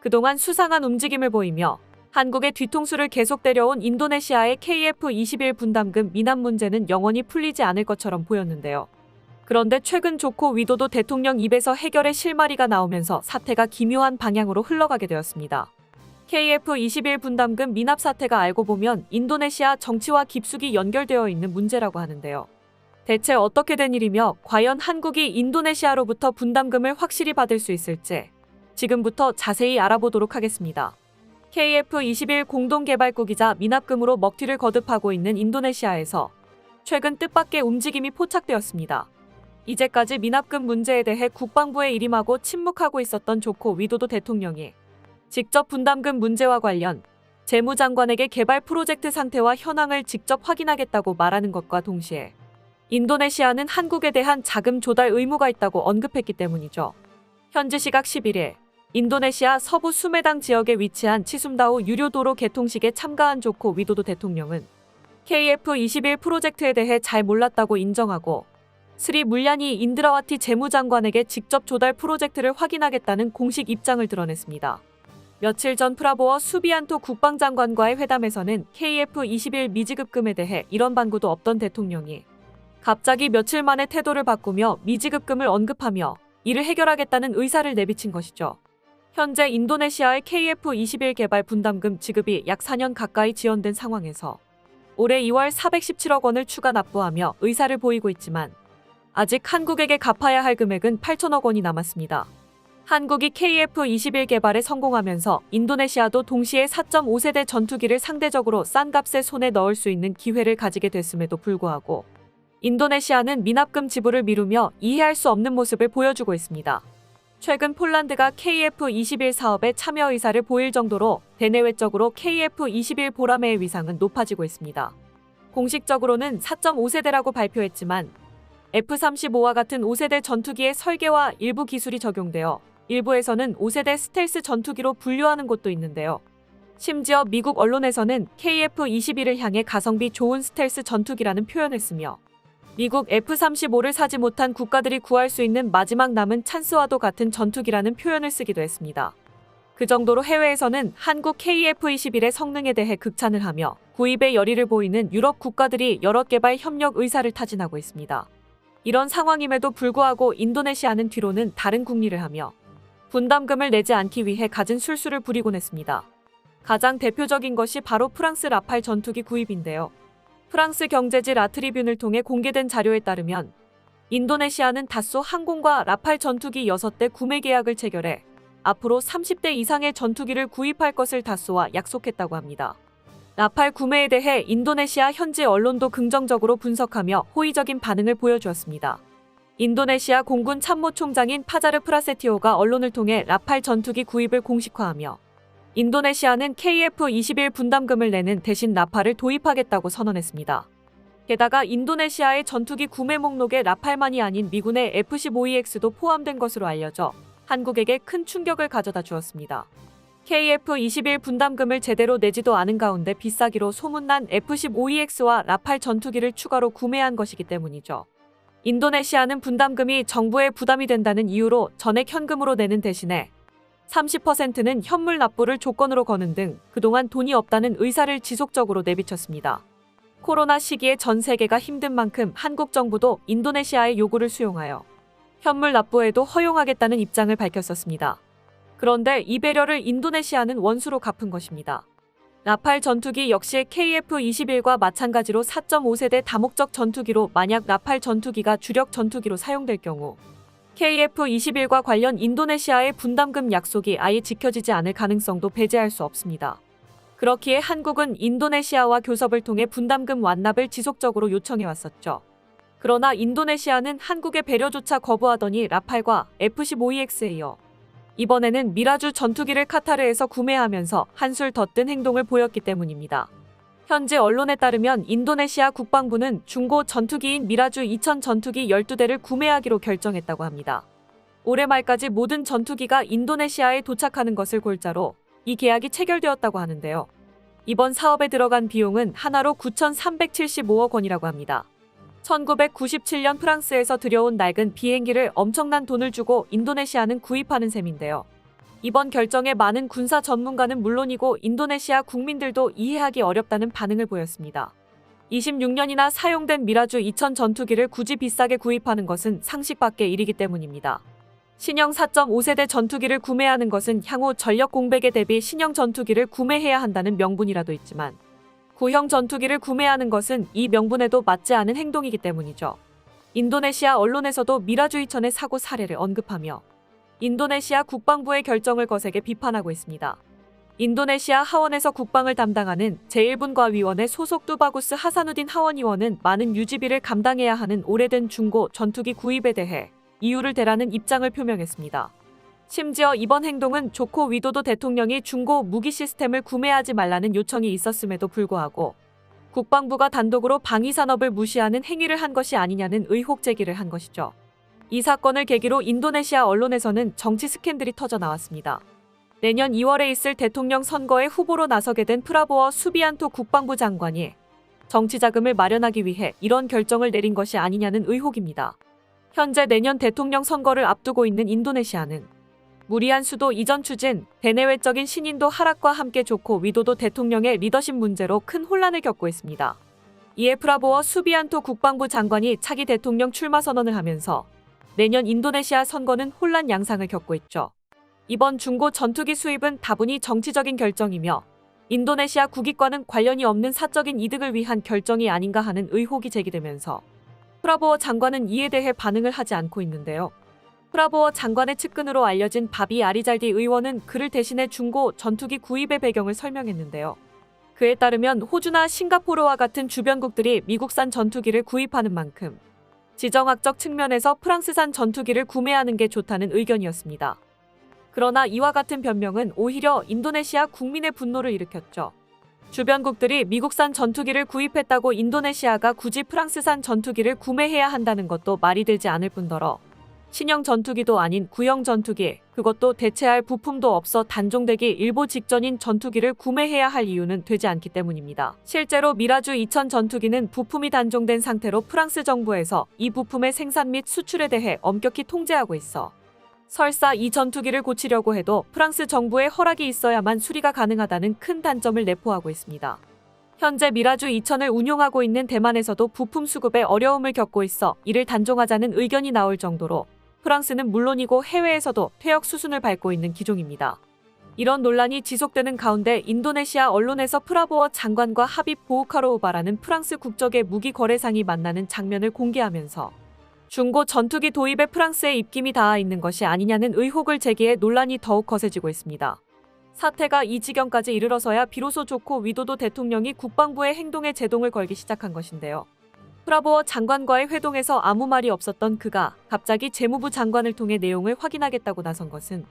그동안 수상한 움직임을 보이며 한국의 뒤통수를 계속 때려온 인도네시아의 KF-21 분담금 미납 문제는 영원히 풀리지 않을 것처럼 보였는데요. 그런데 최근 조코 위도도 대통령 입에서 해결의 실마리가 나오면서 사태가 기묘한 방향으로 흘러가게 되었습니다. KF-21 분담금 미납 사태가 알고 보면 인도네시아 정치와 깊숙이 연결되어 있는 문제라고 하는데요. 대체 어떻게 된 일이며 과연 한국이 인도네시아로부터 분담금을 확실히 받을 수 있을지 지금부터 자세히 알아보도록 하겠습니다. KF21 공동개발국이자 미납금으로 먹튀를 거듭하고 있는 인도네시아에서 최근 뜻밖의 움직임이 포착되었습니다. 이제까지 미납금 문제에 대해 국방부에 일임하고 침묵하고 있었던 조코 위도도 대통령이 직접 분담금 문제와 관련 재무장관에게 개발 프로젝트 상태와 현황을 직접 확인하겠다고 말하는 것과 동시에 인도네시아는 한국에 대한 자금 조달 의무가 있다고 언급했기 때문이죠. 현지 시각 11일 인도네시아 서부 수메당 지역에 위치한 치숨다우 유료도로 개통식에 참가한 조코 위도도 대통령은 KF21 프로젝트에 대해 잘 몰랐다고 인정하고 스리 물란이 인드라와티 재무장관에게 직접 조달 프로젝트를 확인하겠다는 공식 입장을 드러냈습니다. 며칠 전 프라보어 수비안토 국방장관과의 회담에서는 KF21 미지급금에 대해 이런 반구도 없던 대통령이 갑자기 며칠 만에 태도를 바꾸며 미지급금을 언급하며 이를 해결하겠다는 의사를 내비친 것이죠. 현재 인도네시아의 KF21 개발 분담금 지급이 약 4년 가까이 지연된 상황에서 올해 2월 417억 원을 추가 납부하며 의사를 보이고 있지만 아직 한국에게 갚아야 할 금액은 8천억 원이 남았습니다. 한국이 KF21 개발에 성공하면서 인도네시아도 동시에 4.5세대 전투기를 상대적으로 싼 값에 손에 넣을 수 있는 기회를 가지게 됐음에도 불구하고 인도네시아는 미납금 지불을 미루며 이해할 수 없는 모습을 보여주고 있습니다. 최근 폴란드가 KF21 사업에 참여 의사를 보일 정도로 대내외적으로 KF21 보라매의 위상은 높아지고 있습니다. 공식적으로는 4.5세대라고 발표했지만 F-35와 같은 5세대 전투기의 설계와 일부 기술이 적용되어 일부에서는 5세대 스텔스 전투기로 분류하는 곳도 있는데요. 심지어 미국 언론에서는 KF-21을 향해 가성비 좋은 스텔스 전투기라는 표현을 쓰며 미국 F-35를 사지 못한 국가들이 구할 수 있는 마지막 남은 찬스와도 같은 전투기라는 표현을 쓰기도 했습니다. 그 정도로 해외에서는 한국 KF-21의 성능에 대해 극찬을 하며 구입의 열의를 보이는 유럽 국가들이 여러 개발 협력 의사를 타진하고 있습니다. 이런 상황임에도 불구하고 인도네시아는 뒤로는 다른 국리를 하며 분담금을 내지 않기 위해 갖은 술수를 부리곤 했습니다. 가장 대표적인 것이 바로 프랑스 라팔 전투기 구입인데요. 프랑스 경제지 라트리뷴을 통해 공개된 자료에 따르면 인도네시아는 다소 항공과 라팔 전투기 6대 구매 계약을 체결해 앞으로 30대 이상의 전투기를 구입할 것을 다소와 약속했다고 합니다. 라팔 구매에 대해 인도네시아 현지 언론도 긍정적으로 분석하며 호의적인 반응을 보여주었습니다. 인도네시아 공군 참모총장인 파자르 프라세티오가 언론을 통해 라팔 전투기 구입을 공식화하며 인도네시아는 KF-21 분담금을 내는 대신 라팔을 도입하겠다고 선언했습니다. 게다가 인도네시아의 전투기 구매 목록에 라팔만이 아닌 미군의 F-15EX도 포함된 것으로 알려져 한국에게 큰 충격을 가져다 주었습니다. KF-21 분담금을 제대로 내지도 않은 가운데 비싸기로 소문난 F-15EX와 라팔 전투기를 추가로 구매한 것이기 때문이죠. 인도네시아는 분담금이 정부에 부담이 된다는 이유로 전액 현금으로 내는 대신에 30%는 현물 납부를 조건으로 거는 등 그동안 돈이 없다는 의사를 지속적으로 내비쳤습니다. 코로나 시기에 전 세계가 힘든 만큼 한국 정부도 인도네시아의 요구를 수용하여 현물 납부에도 허용하겠다는 입장을 밝혔었습니다. 그런데 이 배려를 인도네시아는 원수로 갚은 것입니다. 라팔 전투기 역시 KF-21과 마찬가지로 4.5세대 다목적 전투기로 만약 라팔 전투기가 주력 전투기로 사용될 경우 KF-21과 관련 인도네시아의 분담금 약속이 아예 지켜지지 않을 가능성도 배제할 수 없습니다. 그렇기에 한국은 인도네시아와 교섭을 통해 분담금 완납을 지속적으로 요청해 왔었죠. 그러나 인도네시아는 한국의 배려조차 거부하더니 라팔과 F-15EX에 이어 이번에는 미라주 전투기를 카타르에서 구매하면서 한술 더 뜬 행동을 보였기 때문입니다. 현재 언론에 따르면 인도네시아 국방부는 중고 전투기인 미라주 2000 전투기 12대를 구매하기로 결정했다고 합니다. 올해 말까지 모든 전투기가 인도네시아에 도착하는 것을 골자로 이 계약이 체결되었다고 하는데요. 이번 사업에 들어간 비용은 하나로 9,375억 원이라고 합니다. 1997년 프랑스에서 들여온 낡은 비행기를 엄청난 돈을 주고 인도네시아는 구입하는 셈인데요. 이번 결정에 많은 군사 전문가는 물론이고 인도네시아 국민들도 이해하기 어렵다는 반응을 보였습니다. 26년이나 사용된 미라주 2000 전투기를 굳이 비싸게 구입하는 것은 상식 밖의 일이기 때문입니다. 신형 4.5세대 전투기를 구매하는 것은 향후 전력 공백에 대비 신형 전투기를 구매해야 한다는 명분이라도 있지만 구형 전투기를 구매하는 것은 이 명분에도 맞지 않은 행동이기 때문이죠. 인도네시아 언론에서도 미라주 2000의 사고 사례를 언급하며 인도네시아 국방부의 결정을 거세게 비판하고 있습니다. 인도네시아 하원에서 국방을 담당하는 제1분과 위원회 소속 뚜바구스 하사누딘 하원의원은 많은 유지비를 감당해야 하는 오래된 중고 전투기 구입에 대해 이유를 대라는 입장을 표명했습니다. 심지어 이번 행동은 조코 위도도 대통령이 중고 무기 시스템을 구매하지 말라는 요청이 있었음에도 불구하고 국방부가 단독으로 방위 산업을 무시하는 행위를 한 것이 아니냐는 의혹 제기를 한 것이죠. 이 사건을 계기로 인도네시아 언론에서는 정치 스캔들이 터져 나왔습니다. 내년 2월에 있을 대통령 선거에 후보로 나서게 된 프라보어 수비안토 국방부 장관이 정치 자금을 마련하기 위해 이런 결정을 내린 것이 아니냐는 의혹입니다. 현재 내년 대통령 선거를 앞두고 있는 인도네시아는 무리한 수도 이전 추진, 대내외적인 신인도 하락과 함께 좋고 위도도 대통령의 리더십 문제로 큰 혼란을 겪고 있습니다. 이에 프라보어 수비안토 국방부 장관이 차기 대통령 출마 선언을 하면서 내년 인도네시아 선거는 혼란 양상을 겪고 있죠. 이번 중고 전투기 수입은 다분히 정치적인 결정이며 인도네시아 국익과는 관련이 없는 사적인 이득을 위한 결정이 아닌가 하는 의혹이 제기되면서 프라보어 장관은 이에 대해 반응을 하지 않고 있는데요. 프라보어 장관의 측근으로 알려진 바비 아리잘디 의원은 그를 대신해 중고 전투기 구입의 배경을 설명했는데요. 그에 따르면 호주나 싱가포르와 같은 주변국들이 미국산 전투기를 구입하는 만큼 지정학적 측면에서 프랑스산 전투기를 구매하는 게 좋다는 의견이었습니다. 그러나 이와 같은 변명은 오히려 인도네시아 국민의 분노를 일으켰죠. 주변국들이 미국산 전투기를 구입했다고 인도네시아가 굳이 프랑스산 전투기를 구매해야 한다는 것도 말이 되지 않을 뿐더러 신형 전투기도 아닌 구형 전투기, 그것도 대체할 부품도 없어 단종되기 일보 직전인 전투기를 구매해야 할 이유는 되지 않기 때문입니다. 실제로 미라주 2000 전투기는 부품이 단종된 상태로 프랑스 정부에서 이 부품의 생산 및 수출에 대해 엄격히 통제하고 있어 설사 이 전투기를 고치려고 해도 프랑스 정부의 허락이 있어야만 수리가 가능하다는 큰 단점을 내포하고 있습니다. 현재 미라주 2000을 운용하고 있는 대만에서도 부품 수급에 어려움을 겪고 있어 이를 단종하자는 의견이 나올 정도로 프랑스는 물론이고 해외에서도 퇴역 수순을 밟고 있는 기종입니다. 이런 논란이 지속되는 가운데 인도네시아 언론에서 프라보어 장관과 하빕 보우카로우바라는 프랑스 국적의 무기 거래상이 만나는 장면을 공개하면서 중고 전투기 도입에 프랑스의 입김이 닿아 있는 것이 아니냐는 의혹을 제기해 논란이 더욱 거세지고 있습니다. 사태가 이 지경까지 이르러서야 비로소 좋고 위도도 대통령이 국방부의 행동에 제동을 걸기 시작한 것인데요. 프라보어 장관과의 회동에서 아무 말이 없었던 그가 갑자기 재무부 장관을 통해 내용을 확인하겠다고 나선 것은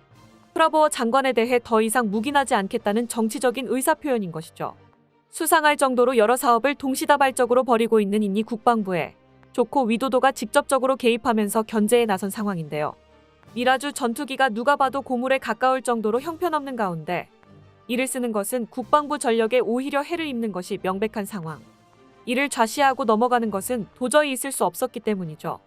프라보어 장관에 대해 더 이상 묵인하지 않겠다는 정치적인 의사표현인 것이죠. 수상할 정도로 여러 사업을 동시다발적으로 벌이고 있는 인니 국방부에 좋고 위도도가 직접적으로 개입하면서 견제에 나선 상황인데요. 미라주 전투기가 누가 봐도 고물에 가까울 정도로 형편없는 가운데 이를 쓰는 것은 국방부 전력에 오히려 해를 입는 것이 명백한 상황. 이를 좌시하고 넘어가는 것은 도저히 있을 수 없었기 때문이죠.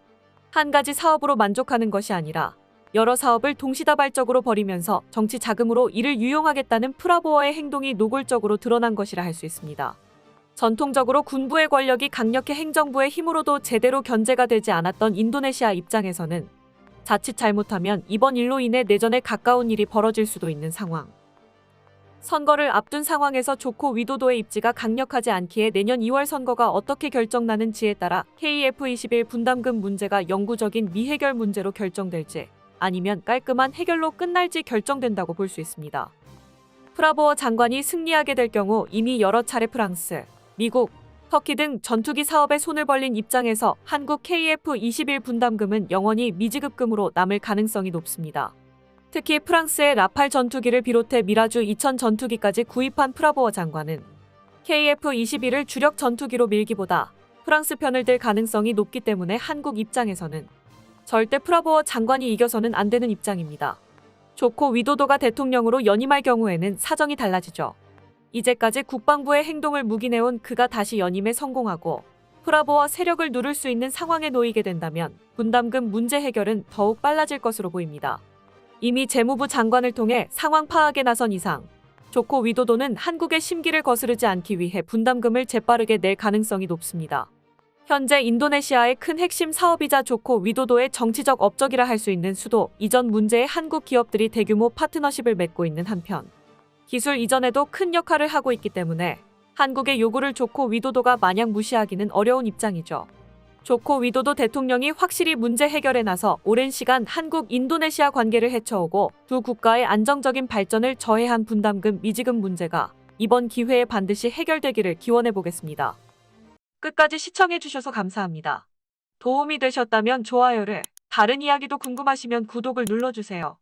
한 가지 사업으로 만족하는 것이 아니라 여러 사업을 동시다발적으로 벌이면서 정치 자금으로 이를 유용하겠다는 프라보어의 행동이 노골적으로 드러난 것이라 할 수 있습니다. 전통적으로 군부의 권력이 강력해 행정부의 힘으로도 제대로 견제가 되지 않았던 인도네시아 입장에서는 자칫 잘못하면 이번 일로 인해 내전에 가까운 일이 벌어질 수도 있는 상황. 선거를 앞둔 상황에서 조코 위도도의 입지가 강력하지 않기에 내년 2월 선거가 어떻게 결정나는지에 따라 KF21 분담금 문제가 영구적인 미해결 문제로 결정될지 아니면 깔끔한 해결로 끝날지 결정된다고 볼 수 있습니다. 프라보어 장관이 승리하게 될 경우 이미 여러 차례 프랑스, 미국, 터키 등 전투기 사업에 손을 벌린 입장에서 한국 KF21 분담금은 영원히 미지급금으로 남을 가능성이 높습니다. 특히 프랑스의 라팔 전투기를 비롯해 미라주 2000 전투기까지 구입한 프라보어 장관은 KF-21을 주력 전투기로 밀기보다 프랑스 편을 들 가능성이 높기 때문에 한국 입장에서는 절대 프라보어 장관이 이겨서는 안 되는 입장입니다. 조코 위도도가 대통령으로 연임할 경우에는 사정이 달라지죠. 이제까지 국방부의 행동을 묵인해온 그가 다시 연임에 성공하고 프라보와 세력을 누를 수 있는 상황에 놓이게 된다면 분담금 문제 해결은 더욱 빨라질 것으로 보입니다. 이미 재무부 장관을 통해 상황 파악에 나선 이상 조코 위도도는 한국의 심기를 거스르지 않기 위해 분담금을 재빠르게 낼 가능성이 높습니다. 현재 인도네시아의 큰 핵심 사업이자 조코 위도도의 정치적 업적이라 할 수 있는 수도 이전 문제에 한국 기업들이 대규모 파트너십을 맺고 있는 한편 기술 이전에도 큰 역할을 하고 있기 때문에 한국의 요구를 조코 위도도가 마냥 무시하기는 어려운 입장이죠. 조코 위도도 대통령이 확실히 문제 해결에 나서 오랜 시간 한국 인도네시아 관계를 해쳐오고 두 국가의 안정적인 발전을 저해한 분담금 미지급 문제가 이번 기회에 반드시 해결되기를 기원해 보겠습니다. 끝까지 시청해 주셔서 감사합니다. 도움이 되셨다면 좋아요를, 다른 이야기도 궁금하시면 구독을 눌러주세요.